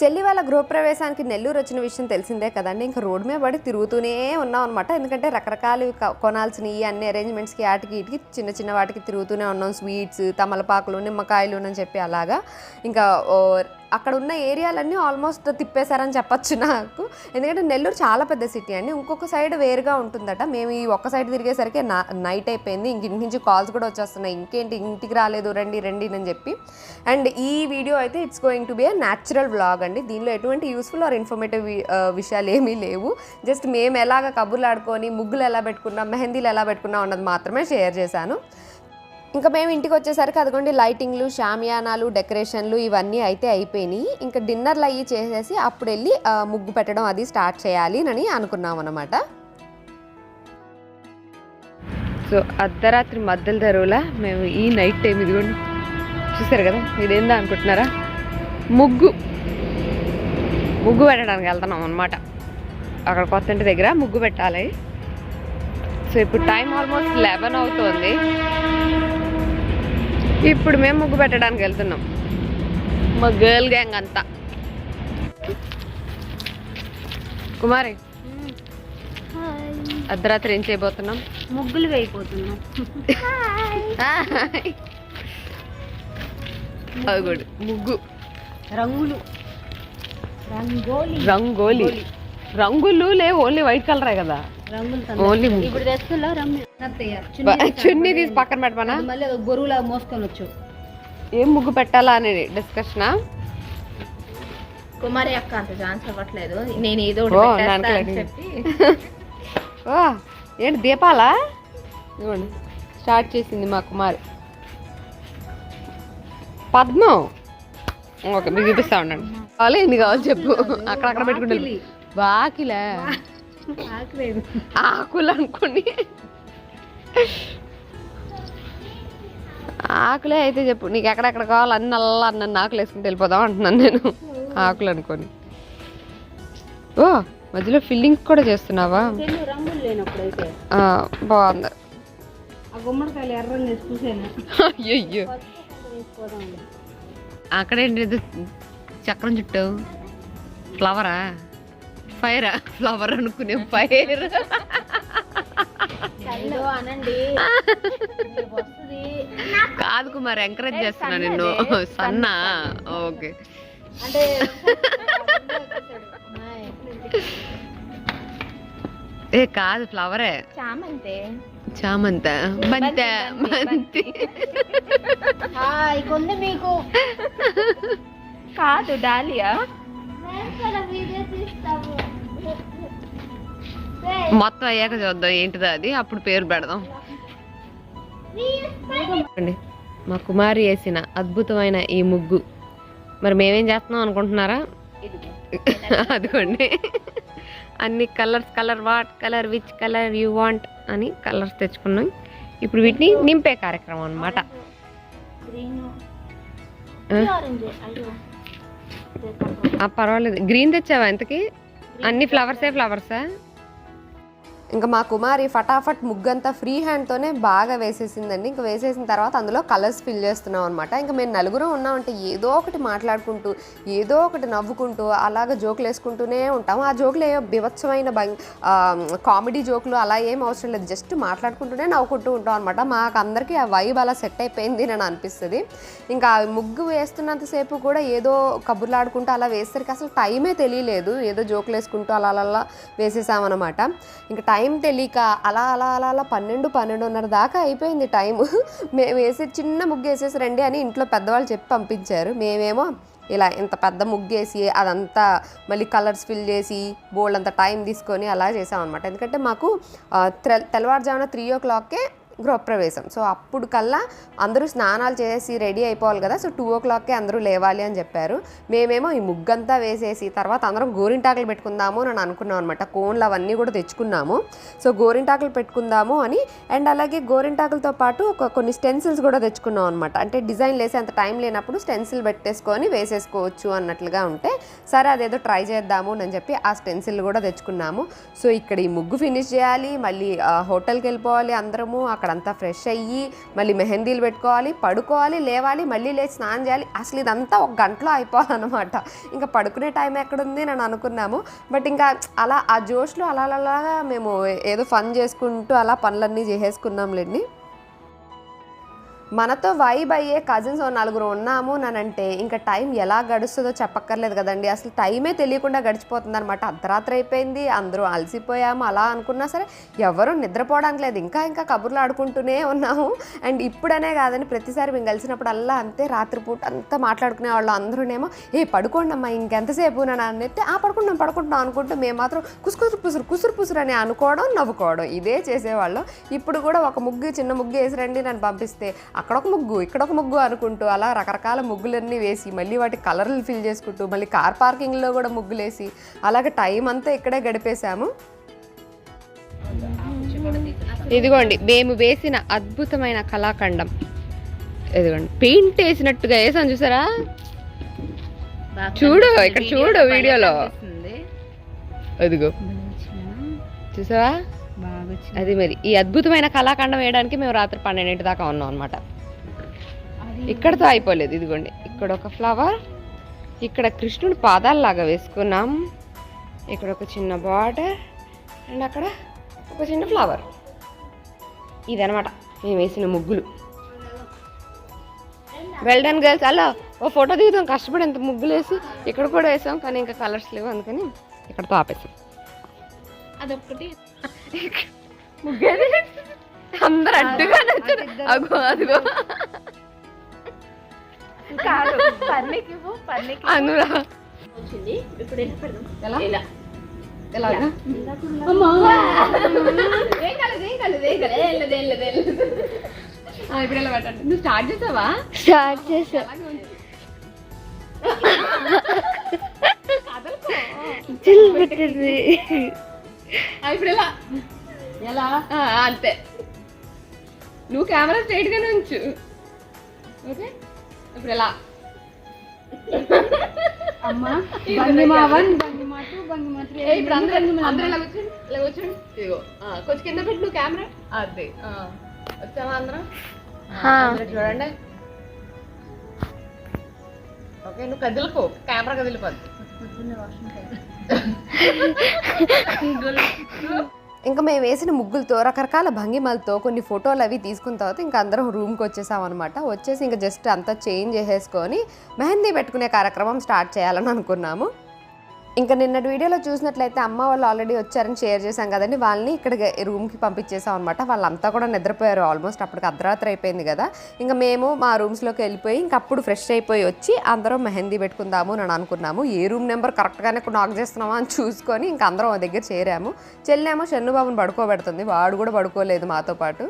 చెల్లి వాళ్ళ గృహప్రవేశానికి నెల్లూరు వచ్చిన విషయం తెలిసిందే కదండి. ఇంకా రోడ్డు మీద పడి తిరుగుతూనే ఉన్నాం అనమాట ఎందుకంటే రకరకాలు కొనాల్సినవి అన్ని అరేంజ్మెంట్స్కి వాటికి ఇటుకి చిన్న చిన్న వాటికి తిరుగుతూనే ఉన్నాం. స్వీట్స్ తమలపాకులు నిమ్మకాయలు అని చెప్పి అలాగా. ఇంకా అక్కడ ఉన్న ఏరియాలన్నీ ఆల్మోస్ట్ తిప్పేశారని చెప్పచ్చు నాకు. ఎందుకంటే నెల్లూరు చాలా పెద్ద సిటీ అండి. ఇంకొక సైడ్ వేరుగా ఉంటుందట. మేము ఈ ఒక్క సైడ్ తిరిగేసరికి నైట్ అయిపోయింది. ఇంక ఇంటి నుంచి కాల్స్ కూడా వచ్చేస్తున్నాయి. ఇంకేంటి? ఇంటికి రాలేదు. రండి రండి అని చెప్పి. అండ్ ఈ వీడియో అయితే it's going to be a natural vlog అండి. దీనిలో ఎటువంటి యూస్ఫుల్ ఆర్ ఇన్ఫర్మేటివ్ విషయాలు ఏమీ లేవు. జస్ట్ మేము ఎలాగ కబుర్లు ఆడుకొని ముగ్గులు ఎలా పెట్టుకున్నాం మెహందీలు ఎలా పెట్టుకున్నాం అన్నది మాత్రమే షేర్ చేశాను. ఇంకా మేము ఇంటికి వచ్చేసరికి అదిగోండి లైటింగ్లు షామియానాలు డెకరేషన్లు ఇవన్నీ అయితే అయిపోయినాయి. ఇంకా డిన్నర్లు అయ్యి చేసేసి అప్పుడు వెళ్ళి ముగ్గు పెట్టడం అది స్టార్ట్ చేయాలి అని అనుకున్నాం అనమాట సో అర్ధరాత్రి మధ్యల తెరువులా మేము ఈ నైట్ టైం ఇదిగోండి. చూసారు కదా ఇదేందా అనుకుంటున్నారా? ముగ్గు. ముగ్గు పెట్టడానికి వెళ్తున్నాం అనమాట అక్కడ కొత్త ఇంటి దగ్గర ముగ్గు పెట్టాలి. సో ఇప్పుడు టైం ఆల్మోస్ట్ లెవెన్ అవుతుంది. ఇప్పుడు మేము ముగ్గు పెట్టడానికి వెళ్తున్నాం. మా గర్ల్ గ్యాంగ్ అంతా. కుమారి అర్ధరాత్రి ఏం చేయబోతున్నాం? ముగ్గులు వేయిపోతున్నాం. ముగ్గు. రంగులు. రంగోలి. రంగోలి. రంగులు లేవు ఓన్లీ వైట్ కలరే కదా. ఓన్లీ ఇప్పుడు తెస్తున్నా చున్నీ తీసి పక్కన పెట్టమనా మళ్ళీ బొరువులా మోసుకొని వచ్చు. ఏం ముగ్గు పెట్టాలా అనేది డిస్కషనా కుమారి అక్క అంత ఛాన్స్ ఇవ్వట్లేదు నేను ఏదో. ఓ ఏంటి దీపాలా? ఇవ్వండి స్టార్ట్ చేసింది మా కుమారి. పద్మం? ఓకే మీకు చూపిస్తా ఉండండి. కావాలి ఎన్ని కావాలి చెప్పు. అక్కడ అక్కడ పెట్టుకుంటే బాకిలే ఆకులు అనుకోండి ఆకులే అయితే చెప్పు నీకు ఎక్కడెక్కడ కావాలి అన్ని నన్ను ఆకులు వేసుకుంటూ వెళ్ళిపోదాం అంటున్నాను నేను. ఆకులు అనుకొని ఓ మధ్యలో ఫిల్లింగ్ కూడా చేస్తున్నావా? బాగుంది. అయ్యయ్యో. అక్కడేంటి చక్రం చుట్టూ? ఫ్లవరా? ఫైరా ఫ్లవర్ అనుకునే ఫైర్. కాదు కుమార్ ఎంకరేజ్ చేస్తున్నా నిన్ను. సన్నా ఓకే. అంటే ఏ కాదు ఫ్లవరే. చామంతే. చామంత. బంత బంతి కొంది మీకు. కాదు డాలియా. మొత్తం అయ్యాక చూద్దాం ఏంటిదో అది. అప్పుడు పేరు పెడదాం. అండి మా కుమారి వేసిన అద్భుతమైన ఈ ముగ్గు. మరి మేమేం చేస్తున్నాం అనుకుంటున్నారా? అదిగోండి. అన్ని colours colour what colour which colour you want అని కలర్స్ తెచ్చుకున్నాం. ఇప్పుడు వీటిని నింపే కార్యక్రమం అనమాట పర్వాలేదు. గ్రీన్ తెచ్చావా ఇంతకి? అన్ని ఫ్లవర్సే ఫ్లవర్సా? ఇంకా మా కుమారి ఫటాఫట్ ముగ్గంతా ఫ్రీ హ్యాండ్తోనే బాగా వేసేసిందండి. ఇంకా వేసేసిన తర్వాత అందులో కలర్స్ ఫిల్ చేస్తున్నాం అనమాట ఇంకా మేము నలుగురు ఉన్నామంటే ఏదో ఒకటి మాట్లాడుకుంటూ ఏదో ఒకటి నవ్వుకుంటూ అలాగ జోకులు వేసుకుంటూనే ఉంటాము. ఆ జోకులు ఏమో బివత్సమైన భంగ్ కామెడీ జోకులు అలా ఏం అవసరం లేదు. జస్ట్ మాట్లాడుకుంటూనే నవ్వుకుంటూ ఉంటాం అనమాట మాకు అందరికీ ఆ వైబ్ అలా సెట్ అయిపోయింది అని అనిపిస్తుంది. ఇంకా ముగ్గు వేస్తున్నంతసేపు కూడా ఏదో కబుర్లాడుకుంటూ అలా వేసరికి అసలు టైమే తెలియలేదు. ఏదో జోకులు వేసుకుంటూ అలా అలా అలా వేసేసామన్నమాట. ఇంకా టైం తెలియక అలా అలా అలా అలా పన్నెండు పన్నెండున్నర దాకా అయిపోయింది టైము. మేము వేసే చిన్న ముగ్గు వేసేసి రండి అని ఇంట్లో పెద్దవాళ్ళు చెప్పి పంపించారు. మేమేమో ఇలా ఇంత పెద్ద ముగ్గేసి అదంతా మళ్ళీ కలర్స్ ఫిల్ చేసి బోల్డ్ అంత టైం తీసుకొని అలా చేసామన్నమాట. ఎందుకంటే మాకు తెల్ తెల్లవారుజామున త్రీ ఓ క్లాక్కే గృహప్రవేశం. సో అప్పుడు కల్లా అందరూ స్నానాలు చేసి రెడీ అయిపోవాలి కదా సో టూ ఓ క్లాక్కే అందరూ లేవాలి అని చెప్పారు. మేమేమో ఈ ముగ్గంతా వేసేసి తర్వాత అందరం గోరింటాకులు పెట్టుకుందాము అని అనుకున్నాం అనమాట కోన్లు అవన్నీ కూడా తెచ్చుకున్నాము. సో గోరింటాకులు పెట్టుకుందాము అని అండ్ అలాగే గోరింటాకులతో పాటు ఒక కొన్ని స్టెన్సిల్స్ కూడా తెచ్చుకున్నాం అనమాట అంటే డిజైన్ వేసే అంత టైం లేనప్పుడు స్టెన్సిల్ పెట్టేసుకొని వేసేసుకోవచ్చు అన్నట్లుగా ఉంటే సరే అదేదో ట్రై చేద్దాము అని చెప్పి ఆ స్టెన్సిల్ కూడా తెచ్చుకున్నాము. సో ఇక్కడ ఈ ముగ్గు ఫినిష్ చేయాలి మళ్ళీ హోటల్కి వెళ్ళిపోవాలి అందరము అక్కడ అక్కడంతా ఫ్రెష్ అయ్యి మళ్ళీ మెహందీలు పెట్టుకోవాలి పడుకోవాలి లేవాలి మళ్ళీ లేచి స్నానం చేయాలి. అసలు ఇదంతా ఒక గంటలో అయిపోవాలన్నమాట. ఇంకా పడుకునే టైం ఎక్కడుంది నేను అనుకున్నాము. బట్ ఇంకా అలా ఆ జోష్లో అలా అలా మేము ఏదో ఫన్ చేసుకుంటూ అలా పనులన్నీ చేసేసుకున్నాంలేండి. మనతో వైబ్ అయ్యే కజిన్స్ ఓ నలుగురు ఉన్నాము అంటే ఇంకా టైం ఎలా గడుస్తుందో చెప్పక్కర్లేదు కదండి. అసలు టైమే తెలియకుండా గడిచిపోతుంది అనమాట అర్ధరాత్రి అయిపోయింది అందరూ అలసిపోయాము అలా అనుకున్నా సరే ఎవరు నిద్రపోవడానికి లేదు. ఇంకా ఇంకా కబుర్లు ఆడుకుంటూనే ఉన్నాము. అండ్ ఇప్పుడనే కాదని ప్రతిసారి మేము కలిసినప్పుడు అల్లా అంతే రాత్రిపూట అంతా మాట్లాడుకునే వాళ్ళు అందరూనేమో ఏ పడుకోండి అమ్మా ఇంకెంతసేపు నన్ను అంటే ఆ పడుకుంటాం పడుకుంటాం అనుకుంటూ మేము మాత్రం కుసుకుసురు పుసురు కుసురు పుసురు అని అనుకోవడం నవ్వుకోవడం ఇదే చేసేవాళ్ళం. ఇప్పుడు కూడా ఒక ముగ్గు చిన్న ముగ్గు వేసి రండి నన్ను పంపిస్తే అక్కడ ఒక ముగ్గు ఇక్కడ ఒక ముగ్గు అనుకుంటూ అలా రకరకాల ముగ్గులన్నీ వేసి మళ్ళీ వాటి కలర్లు ఫిల్ చేసుకుంటూ మళ్ళీ కార్ పార్కింగ్లో కూడా ముగ్గులేసి అలాగే టైం అంతా ఇక్కడే గడిపేశాము. ఇదిగోండి మేము వేసిన అద్భుతమైన కళాఖండం. ఇదిగోండి పెయింట్ వేసినట్టుగా వేసాను చూసారా? చూడు ఇక్కడ చూడు వీడియోలో. అదిగో చూసావా? అది మరి. ఈ అద్భుతమైన కళాఖండం వేయడానికి మేము రాత్రి పన్నెండింటి దాకా ఉన్నాం అనమాట ఇక్కడతో అయిపోలేదు. ఇదిగోండి. ఇక్కడ ఒక ఫ్లవర్ ఇక్కడ కృష్ణుడి పాదాల్లాగా వేసుకున్నాం. ఇక్కడ ఒక చిన్న బార్డర్ అండ్ అక్కడ ఒక చిన్న ఫ్లవర్. ఇదనమాట మేము వేసిన ముగ్గులు. వెల్ డన్ గర్ల్స్ అలా ఓ ఫోటో దిగుతాం కష్టపడి ఎంత ముగ్గులు వేసి ఇక్కడ కూడా వేసాం. కానీ ఇంకా కలర్స్ లేవు. అందుకని ఇక్కడతో ఆపేసాం. అదొక్కటి. ముగ్గేది? అందరు అడ్డుగా నచ్చారు అగో అదిగో. కాదు పన్నీకి ఇవ్వు, పన్నీకి అనురా. వచ్చింది. ఇప్పుడు ఎలా పెడదాం? ఎలా? ఇలా ఎలాగా ఏం కాలేదు ఏం కాలేదు ఏం కాలేదు ఏం లేదు ఏం లేదు ఏం లేదు. ఆ, ఇప్పుడు ఎలా పెట్టండి? నువ్వు స్టార్ట్ చేసావా? స్టార్ట్ చేసా. చిల్ పెట్టింది. ఇప్పుడు ఎలా? అంతే. నువ్వు కెమెరా స్ట్రైట్ గానే ఉంచు. ఓకే? ఇప్పుడు ఎలా? అమ్మా వన్ టూ త్రీ ఇప్పుడు అందరూ అందరూ ఇలా కూర్చోండి? ఇలా కూర్చోండి? ఇదిగో. ఆ, కొంచెం కింద పెట్టు నువ్వు కెమెరా అదే. ఆ, వచ్చామా అందరం? ఆ, అందరూ చూడండి. ఓకే నువ్వు కదిలిపో. కెమెరా కదిలిపోద్ది. ఇంకా మేము వేసిన ముగ్గులతో రకరకాల భంగిమలతో కొన్ని ఫోటోలు అవి తీసుకున్న తర్వాత ఇంకా అందరం రూమ్కి వచ్చేసాం అనమాట వచ్చేసి ఇంకా జస్ట్ అంతా చేంజ్ చేసేసుకొని మెహందీ పెట్టుకునే కార్యక్రమం స్టార్ట్ చేయాలని అనుకున్నాము. ఇంకా నిన్నటి వీడియోలో చూసినట్లయితే అమ్మ వాళ్ళు ఆల్రెడీ వచ్చారని షేర్ చేశాం కదండి. వాళ్ళని ఇక్కడ రూమ్కి పంపించేసాం అనమాట వాళ్ళంతా కూడా నిద్రపోయారు. ఆల్మోస్ట్ అప్పటికి అర్ధరాత్రి అయిపోయింది కదా. ఇంకా మేము మా రూమ్స్లోకి వెళ్ళిపోయి ఇంక అప్పుడు ఫ్రెష్ అయిపోయి వచ్చి అందరం మెహందీ పెట్టుకుందాము అని అనుకున్నాము. ఏ రూమ్ నెంబర్ కరెక్ట్గానే నాక్ చేస్తున్నామా అని చూసుకొని ఇంకా అందరం ఒక దగ్గర చేరాము. చెల్లేమో షన్నుబాబుని పడుకోబెడుతుంది. వాడు కూడా పడుకోలేదు మాతో పాటు.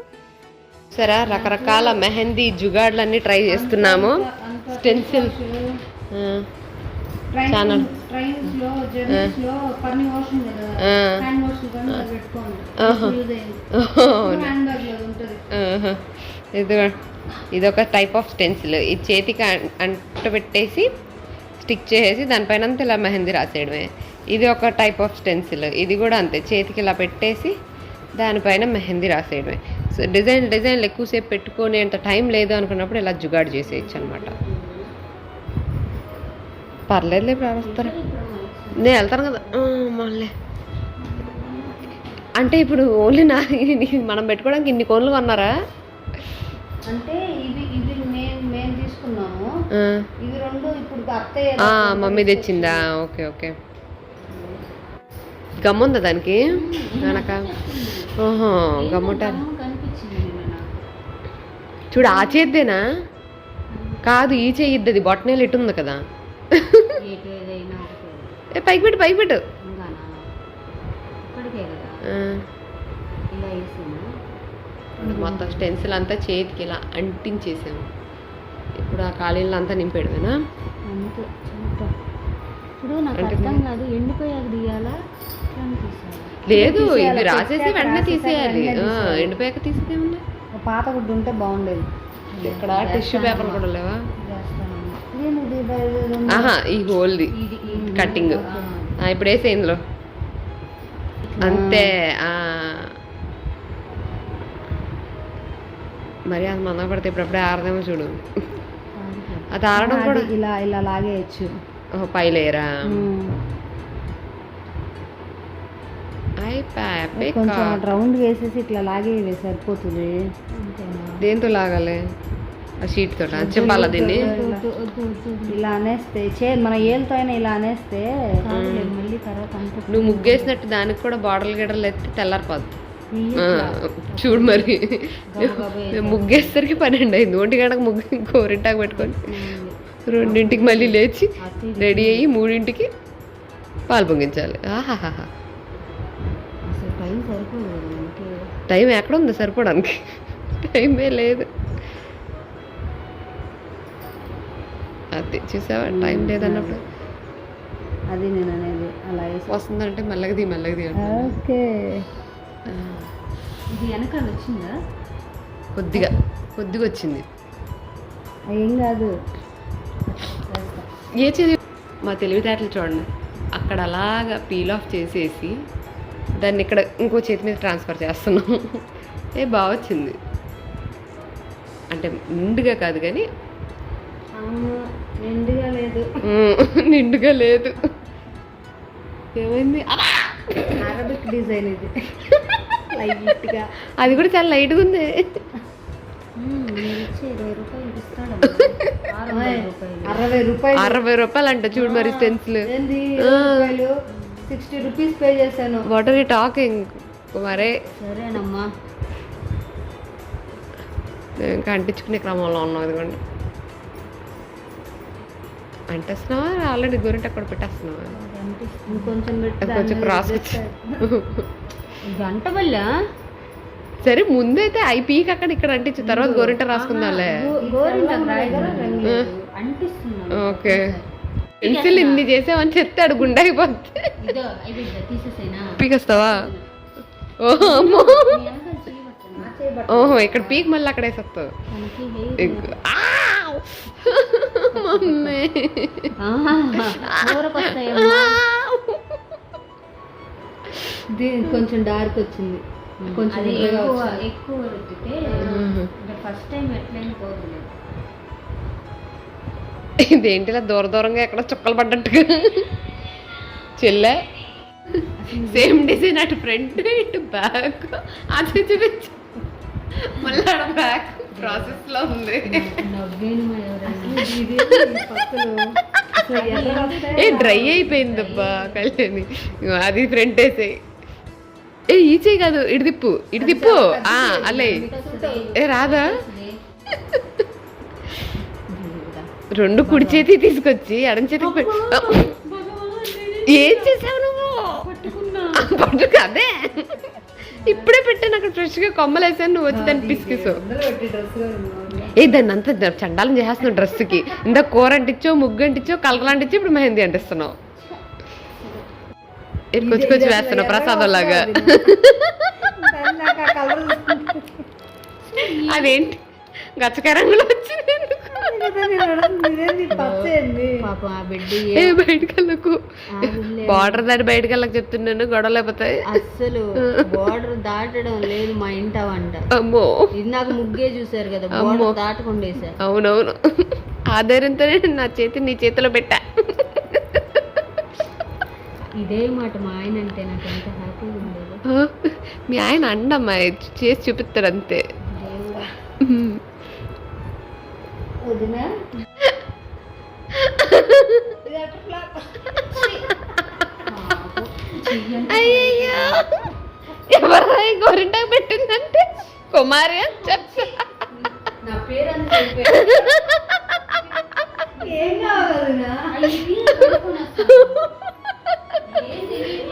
సరే రకరకాల మెహందీ జుగాడ్లన్నీ ట్రై చేస్తున్నాము. స్టెన్సిల్ ఛానల్ యూజ్ అయింది హ్యాండ్ బ్యాగ్లో ఉంటుంది. ఇది ఇదొక టైప్ ఆఫ్ స్టెన్సిల్ ఈ చేతికి అం- అంట పెట్టేసి స్టిక్ చేసేసి దానిపైన అంతా ఇలా మెహందీ రాసేయడమే. ఇది ఒక టైప్ ఆఫ్ స్టెన్సిల్ ఇది కూడా అంతే. చేతికి ఇలా పెట్టేసి దానిపైన మెహందీ రాసేయడమే. సో డిజైన్ డిజైన్లు ఎక్కువసేపు పెట్టుకొని అంత టైం లేదు అనుకున్నప్పుడు ఇలా జుగాడు చేసేయచ్చు అనమాట పర్లేదులే ఇప్పుడు వస్తారు నేను వెళ్తాను కదా. మళ్ళీ. అంటే ఇప్పుడు ఓన్లీ నా మనం పెట్టుకోవడానికి ఇన్ని కోన్లు కొన్నారా? అంటే ఇది ఇది మేము మేము తీసుకున్నాము. ఆ. ఇవి రెండు ఇప్పుడు అత్తయ్య ఆ, మమ్మీ తెచ్చిందా? Okay okay. గమ్ముందా దానికి? వెనక. ఓహో గమ్ముంటారు చూడు ఆ చేద్దేనా? కాదు ఈ చెయ్యిద్దది బొట్టనేలు ఇటు ఉంది కదా. ఏ పైకి పెట్టు పైకి పెట్టు. మొత్తం స్టెన్సిల్ అంతా చేతికి ఇలా అంటించేసాము. ఇప్పుడు ఆ ఖాళీలు అంతా చూద్దాం ఇప్పుడు నాకు అంటే అర్థం కాదు ఎండిపోయాక తీయాలా? లేదు ఇది రాసేసి వెంటనే తీసేయాలి. ఎండిపోయాక తీసేదేముంది ఒక పాత గుడ్డు ఉంటే బాగుండేది. ఇక్కడ టిష్యూ పేపర్ కూడా లేవా? ఆహా ఈ హోల్ది. కటింగ్. ఇప్పుడు వేసే ఇందులో. అంతే ఆ. మరి అది మంద పడితే ఇప్పుడప్పుడే ఆరదేమో చూడు. అది ఆరడం కూడా. ఇలా ఇలా లాగేయచ్చు. పై కొంచెం రౌండ్ వేసేసి ఇట్లా లాగేవి సరిపోతుంది. దేంతో లాగాలి? షీట్ తోట చెప్పాలా దీన్ని? ఇలా అనేస్తే చే మన ఏళ్ళతో అయినా ఇలా అనేస్తే మళ్ళీ తర్వాత అంత నువ్వు ముగ్గేసినట్టు దానికి కూడా బార్డర్లు గిడర్లు ఎత్తి తెల్లారిపోద్ది. చూడు మరి. ముగ్గేసరికి పన్నెండు అయింది ఒంటి గంటకు ముగ్గు గోరింటాకు పెట్టుకొని రెండింటికి మళ్ళీ లేచి రెడీ అయ్యి మూడింటికి పాలు పొంగించాలి. ఆహాహా టైం ఎక్కడ ఉంది సరిపోవడానికి? టైమే లేదు. అది చూసావా? టైం లేదన్నప్పుడు. అది నేను అనేది అలా వేసి వస్తుందంటే మెల్లగది మెల్లగది ఓకే. ఇది వెనకాల వచ్చిందా? కొద్దిగా కొద్దిగా వచ్చింది. ఏం కాదు. ఏ చదివి మా తెలివితేటలు చూడండి. అక్కడ అలాగా పీల్ ఆఫ్ చేసేసి దాన్ని ఇక్కడ ఇంకో చేతి మీద ట్రాన్స్ఫర్ చేస్తున్నాం. ఏ బాగా వచ్చింది. అంటే నిండుగా కాదు కానీ నిండుగా లేదు. నిండుగా లేదు. ఏమైంది! అరబిక్ డిజైన్ ఇది. లైట్గా. అది కూడా చాలా లైట్గా ఉంది. అరవై రూపాయలు. అరవై రూపాయలు. అంట చూడు మరి స్టెన్సిల్ ఏంది? ఇరవై రూపాయలు. సిక్స్టీ రూపీస్ పే చేశాను. వాట్ ఆర్ యూ టాకింగ్ మరే. సరేనమ్మా. మేము ఇంకా అంటించుకునే క్రమంలో ఉన్నాం ఇదిగోండి. అంటేస్తున్నావా? ఆల్రెడీ గోరింట అక్కడ పెట్టేస్తున్నావా? కొంచెం క్రాస్ గంట వల్ల సరే ముందైతే ఐ పీక్ అక్కడ ఇక్కడ అంటించు తర్వాత గోరింట రాసుకుందాంలే. ఓకే. పెన్సిల్ ఇన్ని చేసామని చెప్తే అడు గుండె పీకొస్తావా? ఓహో ఇక్కడ పీక్ మళ్ళీ అక్కడ వేసేస్తావు! మమ్మీ. దీని కొంచెం డార్క్ వచ్చింది. కొంచెం ఎక్కువ. ఎక్కువ రుద్దితే ఫస్ట్ టైం ఎట్లయినా పోతుంది ఇదేంటి ఇలా దూర దూరంగా ఎక్కడ చుక్కలు పడ్డట్టుగా. చెల్లె సేమ్ డిజైన్ అటు ఫ్రంట్ ఇటు బ్యాక్ అది చూపించు. మళ్ళీ ఆడ బ్యాక్ ప్రాసెస్లో ఉంది. ఏ డ్రై అయిపోయింది అబ్బా కళ్యాణి. అది ఫ్రంట్ వేసేయి ఏ ఈ చేయి కాదు ఇటు తిప్పు ఇటు తిప్పు ఆ అల్లే. ఏ రాదా? రెండు కుడి చేతి తీసుకొచ్చి ఎడం చేతికి పె- ఏం చేసావు నువ్వు? పట్టుకు అదే. ఇప్పుడే పెట్టాను అక్కడ ఫ్రెష్గా కొమ్మలు వేసాను నువ్వు వచ్చి దాన్ని ఉంది. ఏ దాన్ని అంతా చండాలం చేసేస్తున్నావు డ్రెస్కి ఇంత కూర అంటించో ముగ్గు అంటించో కలర్ అంటించో ఇప్పుడు మెహందీ అంటిస్తున్నావు. కొచ్చి కొచ్చి వేస్తున్నావు ప్రసాదం లాగా అదేంటి? గచ్చకాయ రంగులో వచ్చింది ఏ బయటకు వెళ్ళకు. బార్డర్ దాన్ని బయటకు వెళ్ళక చెప్తున్నాను గొడవలు అయిపోతాయి అస్సలు బోర్డర్ దాటడం లేదు మా ఇంట వంట. అమ్మో. ఇది నాకు ముగ్గే చూసారు కదా అమ్మో. బోర్డర్ దాటకుండా వేసారు అవునవును. ఆ ధైర్యంతోనే నా చేతి నీ చేతిలో పెట్టా. ఇదే మాట మా ఆయన అంటే నాకు ఎంత హ్యాపీగా ఉండేది. మీ ఆయన అండమ్మా చేసి చూపిస్తాడు అంతే. వదినా. గోరింటాకు పెట్టిందంటే కుమారి అని చెప్తా?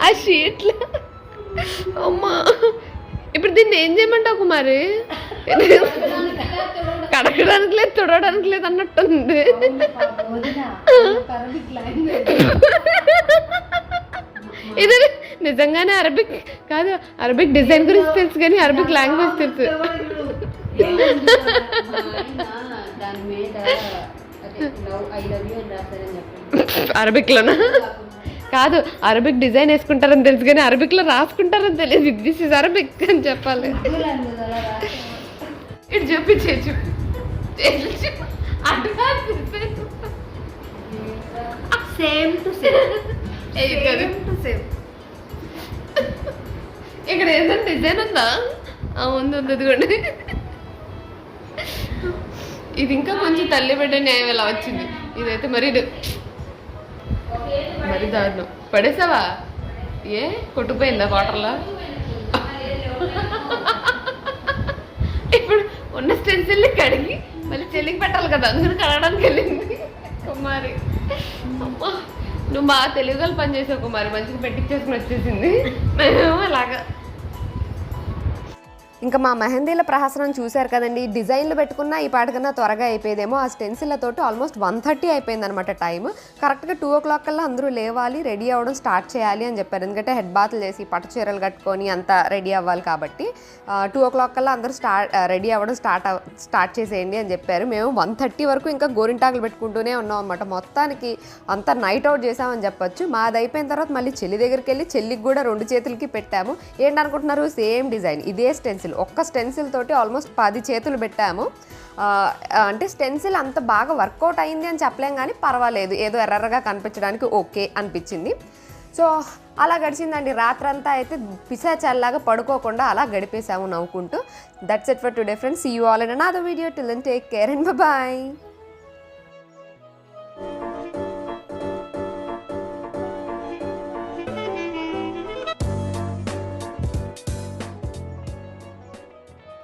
ఆ షీట్లు. అమ్మా. ఇప్పుడు దీన్ని ఏం చేయమంటావు కుమారి? కడగడానికి లేదు తుడవడానికి లేదు అన్నట్టుంది. ఇది నిజంగానే అరబిక్ కాదు అరబిక్ డిజైన్ గురించి తెలుసు కానీ అరబిక్ లాంగ్వేజ్ తెలుసు. అరబిక్లోనా కాదు అరబిక్ డిజైన్ వేసుకుంటారని తెలుసు కానీ అరబిక్లో రాసుకుంటారని తెలియదు. దిస్ ఇస్ అరబిక్ అని చెప్పాలి. ఇటు చూపించే చూపి అటుగా సేమ్ టు సేమ్ ఇక్కడ ఏదైనా డిజైన్ ఉందా? ఆ, ఉంది ఉంది ఇదిగోండి. ఇది ఇంకా కొంచెం తల్లి బిడ్డ న్యాయం ఎలా వచ్చింది? ఇదైతే మరి మరి దారుణం. పడేసావా? ఏ కొట్టుకుపోయిందా వాటర్లో? ఇప్పుడు ఉన్న స్టెన్సిల్ని కడిగి మళ్ళీ చెల్లికి పెట్టాలి కదా అందుకని కడగడానికి వెళ్ళింది. కుమారి. అమ్మా నువ్వు బాగా తెలుగులో పని చేసావు కుమారి మంచిగా పెట్టించేసుకుని వచ్చేసింది. మేము అలాగా. ఇంకా మా మెహందీల ప్రహసనం చూశారు కదండి. డిజైన్లు పెట్టుకున్న ఈ పాటకన్నా త్వరగా అయిపోయేదేమో. ఆ స్టెన్సిల్లతోటి ఆల్మోస్ట్ వన్ థర్టీ అయిపోయింది అనమాట టైం కరెక్ట్గా టూ ఓ క్లాక్ కల్లా అందరూ లేవాలి రెడీ అవ్వడం స్టార్ట్ చేయాలి అని చెప్పారు. ఎందుకంటే హెడ్ బాత్లు చేసి పట్టు చీరలు కట్టుకొని అంతా రెడీ అవ్వాలి కాబట్టి టూ ఓ క్లాక్ కల్లా అందరూ స్టార్ట్ రెడీ అవ్వడం స్టార్ట్ స్టార్ట్ చేసేయండి అని చెప్పారు. మేము వన్ థర్టీ వరకు ఇంకా గోరింటాకులు పెట్టుకుంటూనే ఉన్నాం అనమాట మొత్తానికి అంతా నైట్ అవుట్ చేసామని చెప్పొచ్చు. మాది అయిపోయిన తర్వాత మళ్ళీ చెల్లి దగ్గరికి వెళ్ళి చెల్లికి కూడా రెండు చేతులకి పెట్టాము. ఏంటనుకుంటున్నారు? సేమ్ డిజైన్ ఇదే స్టెన్సిల్ ఒక్క స్టెన్సిల్ తోటి ఆల్మోస్ట్ పది చేతులు పెట్టాము. అంటే స్టెన్సిల్ అంత బాగా వర్కౌట్ అయింది అని చెప్పలేం కానీ పర్వాలేదు. ఏదో ఎర్రగా కనిపించడానికి ఓకే అనిపించింది. సో అలా గడిచిందండి. రాత్రంతా అయితే పిశాచల్లాగా పడుకోకుండా అలా గడిపేసాము నవ్వుకుంటూ. That's it for today friends you all and another video till then take care and bye